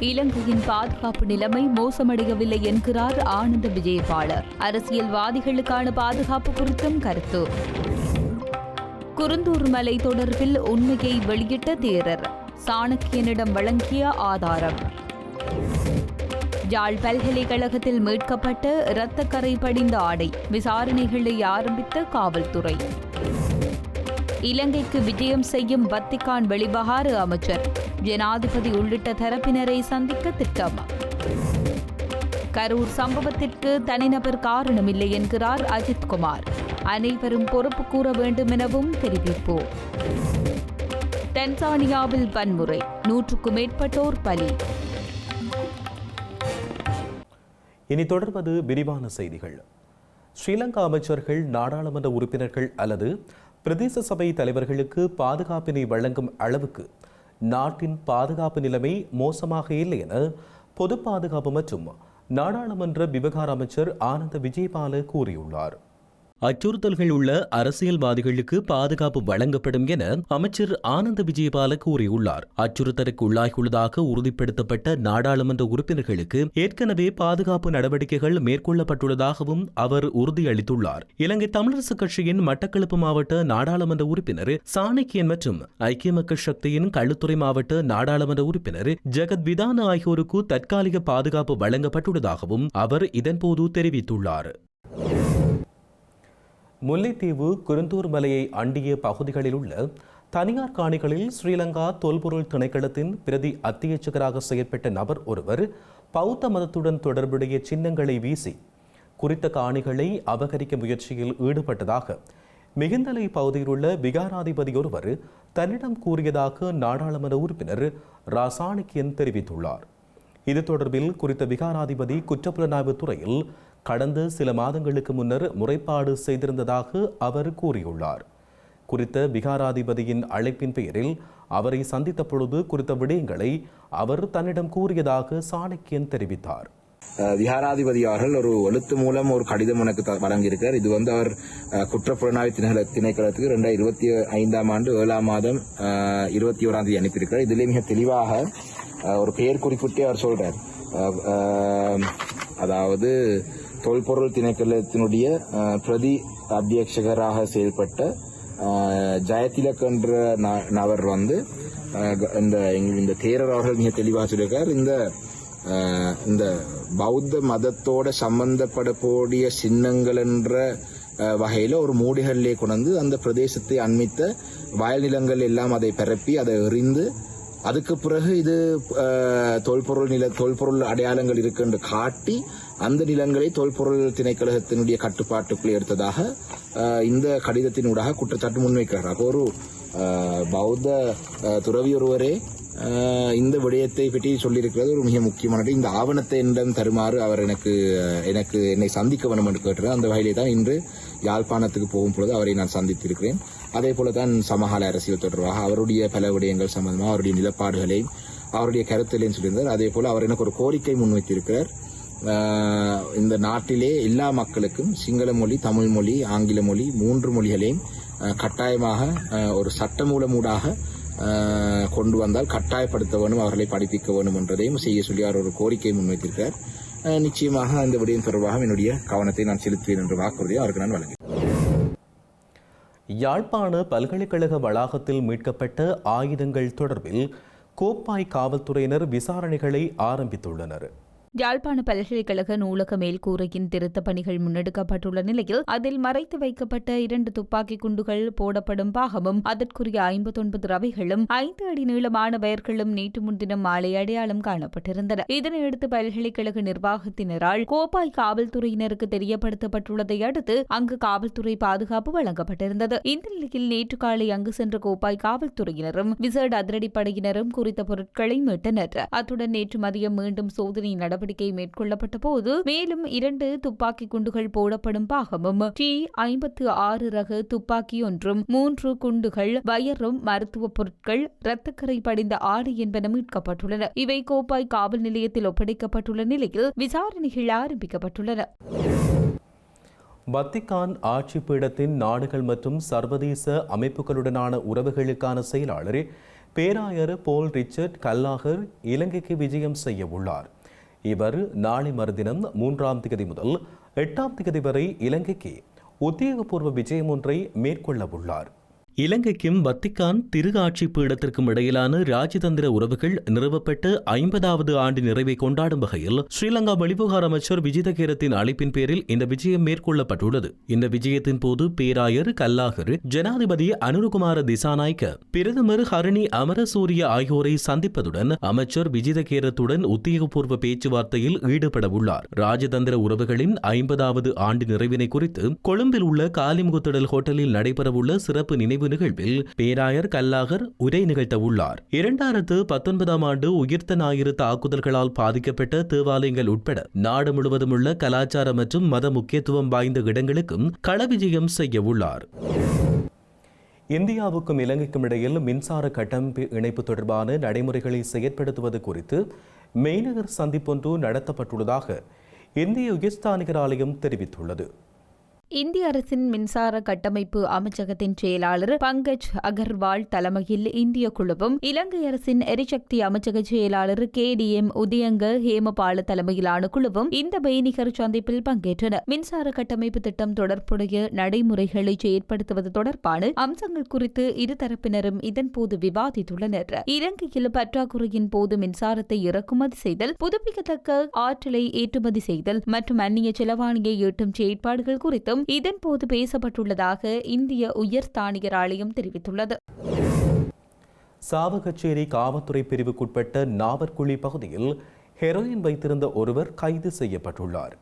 இலங்கையின் பாதுகாப்பு நிலைமை மோசமடையவில்லை என்கிறார் ஆனந்த விஜயபாலர். அரசியல்வாதிகளுக்கான பாதுகாப்பு குறித்தும் கருத்து. குருந்தூர் மலை தொடர்பில் உண்மையை வெளியிட்ட தேரர். சாணக்கியனிடம் வழங்கிய ஆதாரம். யாழ் பல்கலைக்கழகத்தில் மீட்கப்பட்ட இரத்தக்கரை படிந்த ஆடை விசாரணைகளை ஆரம்பித்த காவல்துறை. இலங்கைக்கு விஜயம் செய்யும் வத்திக்கான் வெளிவகார அமைச்சர் ஜனாதிபதி உள்ளிட்ட தரப்பினரை சந்திக்க திட்டம்? கரூர் சம்பவத்திற்கு தனிநபர் காரணமில்லை என்கிறார் அஜித்குமார் அனைவரும் பொறுப்பு கூற வேண்டும் எனவும் தெரிவிப்பு தென்சானியாவில் வன்முறை நூற்றுக்கும் மேற்பட்டோர் பலி. இனி தொடர்வது விரிவான செய்திகள். ஸ்ரீலங்கா அமைச்சர்கள் நாடாளுமன்ற உறுப்பினர்கள் அல்லது பிரதேச சபை தலைவர்களுக்கு பாதுகாப்பினை வழங்கும் அளவுக்கு நாட்டின் பாதுகாப்பு நிலைமை மோசமாக இல்லை என பொது பாதுகாப்பு மற்றும் நாடாளுமன்ற விவகார அமைச்சர் ஆனந்த விஜயபால கூறியுள்ளார். அச்சுறுத்தல்கள் உள்ள அரசியல்வாதிகளுக்கு பாதுகாப்பு வழங்கப்படும் என அமைச்சர் ஆனந்த விஜயபால கூறியுள்ளார். அச்சுறுத்தலுக்கு உள்ளாகியுள்ளதாக உறுதிப்படுத்தப்பட்ட நாடாளுமன்ற உறுப்பினர்களுக்கு ஏற்கனவே பாதுகாப்பு நடவடிக்கைகள் மேற்கொள்ளப்பட்டுள்ளதாகவும் அவர் உறுதியளித்துள்ளார். இலங்கை தமிழரசுக் கட்சியின் மட்டக்களப்பு மாவட்ட நாடாளுமன்ற உறுப்பினர் சாணக்கியன் மற்றும் ஐக்கிய மக்கள் சக்தியின் களுத்துறை மாவட்ட நாடாளுமன்ற உறுப்பினர் ஜெகத் விதான ஆகியோருக்கு தற்காலிக பாதுகாப்பு வழங்கப்பட்டுள்ளதாகவும் அவர் இதன்போது தெரிவித்துள்ளார். முல்லைத்தீவு குருந்தூர் மலையை அண்டிய பகுதிகளில் உள்ள தனியார் காணிகளில் ஸ்ரீலங்கா தொல்பொருள் திணைக்களத்தின் பிரதி அத்தியட்சகராக செயற்பட்ட நபர் ஒருவர் பௌத்த மதத்துடன் தொடர்புடைய சின்னங்களை வீசி குறித்த காணிகளை அபகரிக்க முயற்சியில் ஈடுபட்டதாக மிகுந்தலை பகுதியில் உள்ள விகாராதிபதி ஒருவர் தன்னிடம் கூறியதாக நாடாளுமன்ற உறுப்பினர் ராசாணிக்கியன் தெரிவித்துள்ளார். இது தொடர்பில் குறித்த விகாராதிபதி குற்றப்புலனாய்வு துறையில் கடந்த சில மாதங்களுக்கு முன்னர் முறைப்பாடு செய்திருந்ததாக அவர் கூறியுள்ளார். குறித்த விகாராதிபதியின் அழைப்பின் பெயரில் அவரை சந்தித்த பொழுது குறித்த விடயங்களை அவர் தன்னிடம் கூறியதாக சாணக்கியன் தெரிவித்தார். விஹாராதிபதி அவர்கள் ஒரு எழுத்து மூலம் ஒரு கடிதம் எனக்கு த- வழங்கியிருக்கார். இது வந்து அவர் குற்றப்புலனாய்வு திணைக்கள- திணைக்களத்துக்கு ரெண்டாயிரத்தி இருபத்தி ஐந்தாம் ஆண்டு ஏழாம் மாதம் இருபத்தி ஓராம் தேதி அனுப்பியிருக்கார். இதிலே மிக தெளிவாக ஒரு பெயர் குறிப்பிட்டே அவர் சொல்றார். அதாவது தொல்பொருள் திணைக்களத்தினுடைய பிரதி அத்தியட்சகராக செயல்பட்ட அஹ், ஜெயதிலக் என்ற ந- நபர் வந்து இந்த இந்த தேரர் அவர்கள் மிக தெளிவாக சொல்லியிருக்கார். இந்த இந்த பௌத்த மதத்தோட சம்பந்தப்படக்கூடிய சின்னங்கள் என்ற வகையில் வகையில ஒரு மூடிகளிலே கொண்டு அந்த பிரதேசத்தை அண்மித்த வயல் நிலங்கள் எல்லாம் அதை பரப்பி அதை எறிந்து அதுக்கு பிறகு இது தொல்பொருள் நில தொல்பொருள் அடையாளங்கள் இருக்கு என்று காட்டி அந்த நிலங்களை தொல்பொருள் திணைக்கழகத்தினுடைய கட்டுப்பாட்டுக்குள் எடுத்ததாக இந்த கடிதத்தினூடாக குற்றச்சாட்டு முன்வைக்கிறார். அப்போ ஒரு பௌத்த துறவி ஒருவரே இந்த விடயத்தை பற்றி சொல்லியிருக்கிறது ஒரு மிக முக்கியமான இந்த ஆவணத்தை என்னிடம் தருமாறு அவர் எனக்கு எனக்கு என்னை சந்திக்க வேண்டும் என்று கேட்டார். அந்த வகையிலே தான் இன்று யாழ்ப்பாணத்துக்கு போகும் பொழுது அவரை நான் சந்தித்திருக்கிறேன். அதே போல தான் சமகால அரசியல் தொடர்பாக அவருடைய பல விடயங்கள் சம்பந்தமாக அவருடைய நிலப்பாடுகளையும் அவருடைய கருத்துகளையும் சொல்லியிருந்தார். அதே போல அவர் எனக்கு ஒரு கோரிக்கை முன்வைத்திருக்கிறார். இந்த நாட்டிலே எல்லா மக்களுக்கும் சிங்கள மொழி தமிழ் மொழி ஆங்கில மொழி மூன்று மொழிகளையும் கட்டாயமாக ஒரு சட்டமூலமூடாக கொண்டு வந்தால் கட்டாயப்படுத்த வேண்டும் அவர்களை படிப்பிக்க வேண்டும் என்றதையும் செய்ய சொல்லி அவர் ஒரு கோரிக்கை முன்வைத்திருக்கிறார். நிச்சயமாக அந்த விடயம் தொடர்பாக என்னுடைய கவனத்தை நான் செலுத்துவேன் என்ற வாக்குறுதியை அவருக்கு நான் வழங்கினேன் யாழ்ப்பாண பல்கலைக்கழக வளாகத்தில் மீட்கப்பட்ட ஆயுதங்கள் தொடர்பில் கோப்பாய் காவல்துறையினர் விசாரணைகளை ஆரம்பித்துள்ளனர். யாழ்ப்பாண பல்கலைக்கழக நூலக மேல்கூரையின் திருத்தப் பணிகள் முன்னெடுக்கப்பட்டுள்ள நிலையில் அதில் மறைத்து வைக்கப்பட்ட இரண்டு துப்பாக்கி குண்டுகள் போடப்படும் பாகமும் அதற்குரிய ஐம்பத்தொன்பது ரவைகளும் ஐந்து அடி நீளமான வயர்களும் நேற்று முன்தினம் மாலை அடையாளம் காணப்பட்டிருந்தன. இதனையடுத்து பல்கலைக்கழக நிர்வாகத்தினரால் கோப்பாய் காவல்துறையினருக்கு தெரியப்படுத்தப்பட்டுள்ளதை அடுத்து அங்கு காவல்துறை பாதுகாப்பு வழங்கப்பட்டிருந்தது. இந்த நிலையில் நேற்று காலை அங்கு சென்ற கோப்பாய் காவல்துறையினரும் விசேட அதிரடிப்படையினரும் குறித்த பொருட்களை மீட்டனர். அத்துடன் நேற்று மதியம் மீண்டும் சோதனை நடவடிக்கை நடவடிக்கை மேற்கொள்ளப்பட்ட போது மேலும் இரண்டு துப்பாக்கி குண்டுகள் போடப்படும் பாகமும் டி ஐம்பத்து ஆறு ரக துப்பாக்கி ஒன்றும் மூன்று குண்டுகள் வயரும் மருத்துவ பொருட்கள் இரத்தக்கரை படிந்த ஆடு என்பன மீட்கப்பட்டுள்ளன. இவை கோப்பாய் காவல் நிலையத்தில் ஒப்படைக்கப்பட்டுள்ள நிலையில் விசாரணைகள் ஆரம்பிக்கப்பட்டுள்ளன. வத்திகான் ஆட்சி பீடத்தின் நாடுகள் மற்றும் சர்வதேச அமைப்புகளுடனான உறவுகளுக்கான செயலாளர் பேராயர் போல் ரிச்சர்ட் கல்லாகர் இலங்கைக்கு விஜயம் செய்ய உள்ளார். இவர் நாளை மறுதினம் மூன்றாம் திகதி முதல் எட்டாம் திகதி வரை இலங்கைக்கு உத்தியோகபூர்வ விஜயம் ஒன்றை மேற்கொள்ள உள்ளார் இலங்கைக்கும் வத்திக்கான் திருகாட்சி பீடத்திற்கும் இடையிலான ராஜதந்திர உறவுகள் நிறுவப்பட்டு ஐம்பதாவது ஆண்டு நிறைவை கொண்டாடும் வகையில் ஸ்ரீலங்கா வெளிவிவகார அமைச்சர் விஜிதகேரத்தின் அழைப்பின் பேரில் இந்த விஜயம் மேற்கொள்ளப்பட்டுள்ளது. இந்த விஜயத்தின் போது பேராயர் கல்லாகர் ஜனாதிபதி அனுருகுமார திசாநாய்க்க பிரதமர் ஹரணி அமரசூரிய ஆகியோரை சந்திப்பதுடன் அமைச்சர் விஜிதகேரத்துடன் உத்தியோகபூர்வ பேச்சுவார்த்தையில் ஈடுபட உள்ளார் ராஜதந்திர உறவுகளின் ஐம்பதாவது ஆண்டு நிறைவினை குறித்து கொழும்பில் உள்ள காலிமுகத்திடல் ஹோட்டலில் நடைபெறவுள்ள சிறப்பு நினைவு நிறைவு நிகழ்வில் பேராயர் கல்லாகர் உரை நிகழ்த்த உள்ளார். இரண்டாயிரத்து பத்தொன்பதாம் ஆண்டு உயிர்த்த ஞாயிறு தாக்குதல்களால் பாதிக்கப்பட்ட தேவாலயங்கள் உட்பட நாடு முழுவதும் உள்ள கலாச்சார மற்றும் மத முக்கியத்துவம் வாய்ந்த இடங்களுக்கும் களவிஜயம் செய்ய உள்ளார். இந்தியாவுக்கும் இலங்கைக்கும் இடையில் மின்சார கட்டமைப்பு இணைப்பு தொடர்பான நடைமுறைகளை செயற்படுத்துவது குறித்து மெய்நகர் சந்திப்பொன்று நடத்தப்பட்டுள்ளதாக இந்திய உயர்ஸ்தானிகர் ஆலயம் தெரிவித்துள்ளது. இந்திய அரசின் மின்சார கட்டமைப்பு அமைச்சகத்தின் செயலாளர் பங்கஜ் அகர்வால் தலைமையில் இந்திய குழுவும் இலங்கை அரசின் எரிசக்தி அமைச்சக செயலாளர் K D M Udayanga Hemapala தலைமையிலான குழுவும் இந்த மெய்நிகர் சந்திப்பில் பங்கேற்றனர். மின்சார கட்டமைப்பு திட்டம் தொடர்புடைய நடைமுறைகளை செயற்படுத்துவது தொடர்பான அம்சங்கள் குறித்து இருதரப்பினரும் இதன்போது விவாதித்துள்ளனர். இலங்கையில் பற்றாக்குறையின் போது மின்சாரத்தை இறக்குமதி செய்தல் புதுப்பிக்கத்தக்க ஆற்றலை ஏற்றுமதி செய்தல் மற்றும் அந்நிய செலவாணியை ஈட்டும் செயற்பாடுகள் குறித்தும் இதன்போது பேசப்பட்டுள்ளதாக இந்திய உயர் ஸ்தானிகர் ஆலயம் தெரிவித்துள்ளது. சாவகச்சேரி காவல்துறை பிரிவுக்குட்பட்ட நாவற்குழி பகுதியில் ஹெரோயின் வைத்திருந்த ஒருவர் கைது செய்யப்பட்டுள்ளார்.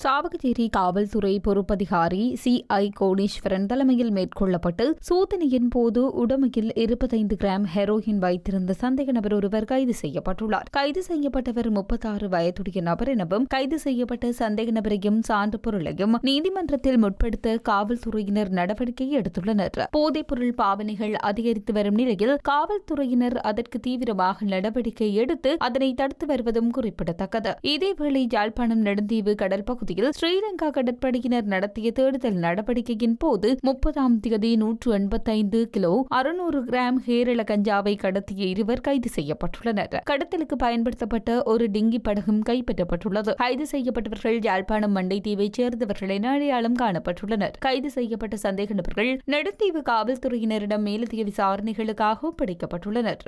சாவகச்சேரி காவல்துறை பொறுப்பதிகாரி சி. ஐ. கோணீஸ்வரன் தலைமையில் மேற்கொள்ளப்பட்டு சோதனையின் போது உடமையில் இருபத்தைந்து கிராம் ஹெரோயின் வைத்திருந்த சந்தேக நபர் ஒருவர் கைது செய்யப்பட்டுள்ளார். கைது செய்யப்பட்டவர் முப்பத்தாறு வயதுடைய நபர் எனவும் கைது செய்யப்பட்ட சந்தேக நபரையும் சான்று பொருளையும் நீதிமன்றத்தில் முற்படுத்த காவல்துறையினர் நடவடிக்கை எடுத்துள்ளனர். போதைப்பொருள் பாவனைகள் அதிகரித்து வரும் நிலையில் காவல்துறையினர் அதற்கு தீவிரமாக நடவடிக்கை எடுத்து அதனை தடுத்து வருவதும் குறிப்பிடத்தக்கது. இதேவேளை யாழ்ப்பாணம் நெடுந்தீவு கடல் பகுதியில் ஸ்ரீலங்கா கடற்படையினர் நடத்திய தேடுதல் நடவடிக்கையின் போது முப்பதாம் தேதி நூற்று எண்பத்தைந்து கிலோ அறுநூறு கிராம் கேரள கஞ்சாவை கடத்திய இருவர் கைது செய்யப்பட்டுள்ளனர். கடத்தலுக்கு பயன்படுத்தப்பட்ட ஒரு டிங்கி படகும் கைப்பற்றப்பட்டுள்ளது. கைது செய்யப்பட்டவர்கள் யாழ்ப்பாணம் மண்டை தீவைச் சேர்ந்தவர்கள் என அடையாளம் காணப்பட்டுள்ளனர். கைது செய்யப்பட்ட சந்தேக நபர்கள் நெடுந்தீவு காவல்துறையினரிடம் மேலதிக விசாரணைகளுக்காக ஒப்படைக்கப்பட்டுள்ளனர்.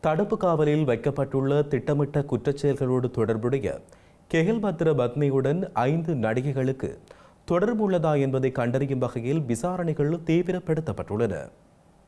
தடுப்பு காவலில் வைக்கப்பட்டுள்ள திட்டமிட்ட குற்றச்செயல்களோடு தொடர்புடைய கெஹில் பத்ர பத்மியுடன் ஐந்து நடிகைகளுக்கு தொடர்புள்ளதா என்பதை கண்டறியும் வகையில் விசாரணைகள் தீவிரப்படுத்தப்பட்டுள்ளன.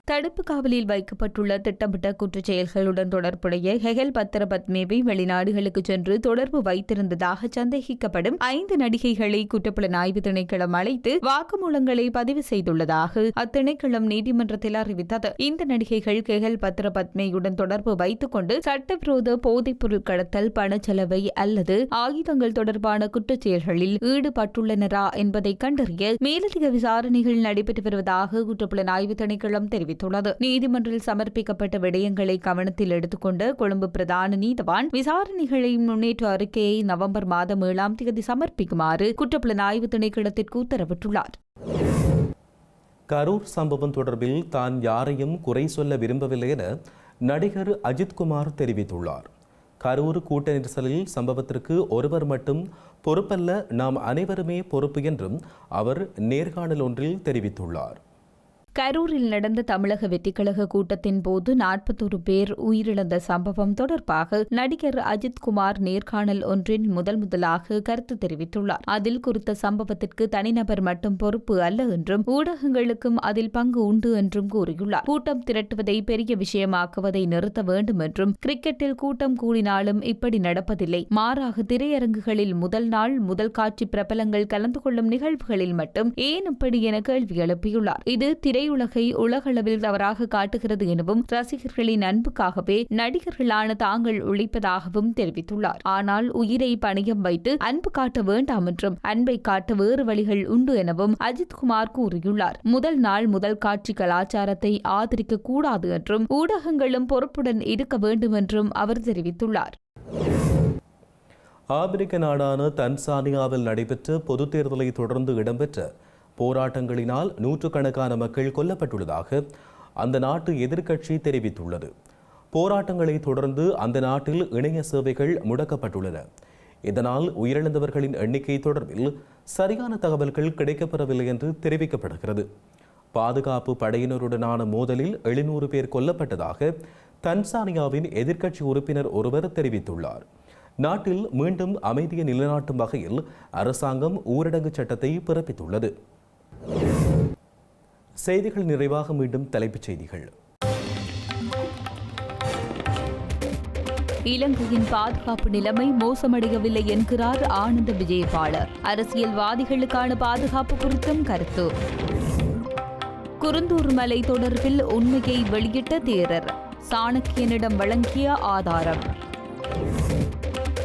தடுப்பு காவலில் வைக்கப்பட்டுள்ள திட்டமிட்ட குற்றச் செயல்களுடன் தொடர்புடைய ஹெகல் பத்திர பத்மேவை வெளிநாடுகளுக்கு சென்று தொடர்பு வைத்திருந்ததாக சந்தேகிக்கப்படும் ஐந்து நடிகைகளை குற்றப்புலனாய்வு திணைக்களம் அழைத்து வாக்குமூலங்களை பதிவு செய்துள்ளதாக அத்திணைக்களம் நீதிமன்றத்தில் அறிவித்தது. இந்த நடிகைகள் கெஹல் பத்திர பத்மேயுடன் தொடர்பு வைத்துக் கொண்டு சட்டவிரோத போதைப்பொருள் கடத்தல் பணச்செலவை அல்லது ஆயுதங்கள் தொடர்பான குற்றச் செயல்களில் ஈடுபட்டுள்ளனரா என்பதை கண்டறிய மேலதிக விசாரணைகள் நடைபெற்று வருவதாக குற்றப்புலனாய்வு திணைக்களம் தெரிவித்துள்ளது. நீதிமன்றில் சமர்ப்பிக்கப்பட்ட விடயங்களை கவனத்தில் எடுத்துக்கொண்ட கொழும்பு பிரதான நீதவான் விசாரணைகளை முன்னேற்ற அறிக்கையை நவம்பர் மாதம் ஏழாம் தேதி சமர்ப்பிக்குமாறு குற்றப்புலனாய்வு திணைக்களத்திற்கு உத்தரவிட்டுள்ளார். கரூர் சம்பவம் தொடர்பில் தான் யாரையும் குறை சொல்ல விரும்பவில்லை என நடிகர் அஜித்குமார் தெரிவித்துள்ளார். கரூர் கூட்ட நெரிசலில் சம்பவத்திற்கு ஒருவர் மட்டும் பொறுப்பல்ல நாம் அனைவருமே பொறுப்பு என்றும் அவர் நேர்காணல் ஒன்றில் தெரிவித்துள்ளார். கரூரில் நடந்த தமிழக வெற்றிக்கழக கூட்டத்தின் போது நாற்பத்தொரு பேர் உயிரிழந்த சம்பவம் தொடர்பாக நடிகர் அஜித் குமார் நேர்காணல் ஒன்றின் முதல் முதலாக கருத்து தெரிவித்துள்ளார். அதில் குறித்த சம்பவத்திற்கு தனிநபர் மட்டும் பொறுப்பு அல்ல என்றும் ஊடகங்களுக்கும் அதில் பங்கு உண்டு என்றும் கூறியுள்ளார். கூட்டம் திரட்டுவதை பெரிய விஷயமாக்குவதை நிறுத்த வேண்டும் என்றும் கிரிக்கெட்டில் கூட்டம் கூடினாலும் இப்படி நடப்பதில்லை. மாறாக திரையரங்குகளில் முதல் நாள் முதல் காட்சி பிரபலங்கள் கலந்து கொள்ளும் நிகழ்வுகளில் மட்டும் ஏன் இப்படி என கேள்வி எழுப்பியுள்ளார். இது திரை திரையுலகை உலகளவில் தவறாக காட்டுகிறது எனவும் ரசிகர்களின் அன்புக்காகவே நடிகர்களான தாங்கள் உழைப்பதாகவும் தெரிவித்துள்ளார். ஆனால் உயிரை பணியம் வைத்து அன்பு காட்ட வேண்டாம் என்றும் அன்பை காட்ட வேறு வழிகள் உண்டு எனவும் அஜித்குமார் கூறியுள்ளார். முதல் நாள் முதல் காட்சி கலாச்சாரத்தை ஆதரிக்க கூடாது என்றும் ஊடகங்களும் பொறுப்புடன் இருக்க வேண்டும் என்றும் அவர் தெரிவித்துள்ளார். ஆப்பிரிக்க நாடான தன்சானியாவில் நடைபெற்ற பொதுத் தேர்தலை தொடர்ந்து இடம்பெற்ற போராட்டங்களினால் நூற்றுக்கணக்கான மக்கள் கொல்லப்பட்டுள்ளதாக அந்த நாட்டு எதிர்க்கட்சி தெரிவித்துள்ளது. போராட்டங்களை தொடர்ந்து அந்த நாட்டில் இணைய சேவைகள் முடக்கப்பட்டுள்ளன. இதனால் உயிரிழந்தவர்களின் எண்ணிக்கை தொடர்பில் சரியான தகவல்கள் கிடைக்கப்பெறவில்லை என்று தெரிவிக்கப்படுகிறது. பாதுகாப்பு படையினருடனான மோதலில் எழுநூறு பேர் கொல்லப்பட்டதாக தன்சானியாவின் எதிர்க்கட்சி உறுப்பினர் ஒருவர் தெரிவித்துள்ளார். நாட்டில் மீண்டும் அமைதியை நிலைநாட்டும் வகையில் அரசாங்கம் ஊரடங்கு சட்டத்தை பிறப்பித்துள்ளது. செய்திகள் நிறைவாக மீண்டும் தலைப்புச் செய்திகள். இலங்கையின் பாதுகாப்பு நிலைமை மோசமடையவில்லை என்கிறார் ஆனந்த விஜயபாலர். அரசியல்வாதிகளுக்கான பாதுகாப்பு குறித்தும் கருத்து. குருந்தூர் மலை தொடர்பில் உண்மையை வெளியிட்ட தேரர். சாணக்கியனிடம் வழங்கிய ஆதாரம்.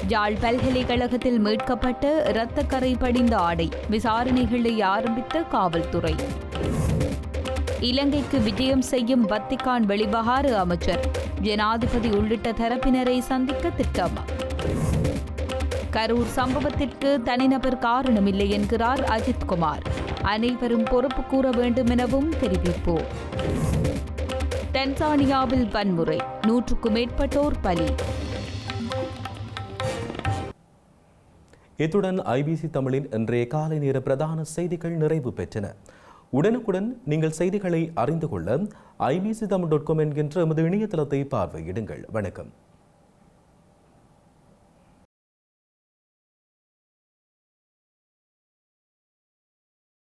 யாழ் பல்கலைக்கழகத்தில் மீட்கப்பட்ட இரத்தக்கரை படிந்த ஆடை விசாரணைகளை ஆரம்பித்த காவல்துறை. இலங்கைக்கு விஜயம் செய்யும் வத்திகான் வெளிவகார அமைச்சர் ஜனாதிபதி உள்ளிட்ட தரப்பினரை சந்திக்க திட்டம். கரூர் சம்பவத்திற்கு தனிநபர் காரணமில்லை என்கிறார் அஜித்குமார் அனைவரும் பொறுப்பு கூற வேண்டும் எனவும் தெரிவிப்பு. தென்சானியாவில் வன்முறை நூற்றுக்கும் மேற்பட்டோர் பலி. இத்துடன் ஐபிசி தமிழின் இன்றைய காலை நேர பிரதான செய்திகள் நிறைவு பெற்றன. உடனுக்குடன் நீங்கள் செய்திகளை அறிந்து கொள்ள ஐபிசி தமிழ் டாட் காம் என்கின்ற எமது இணையதளத்தை பார்வையிடுங்கள். வணக்கம்.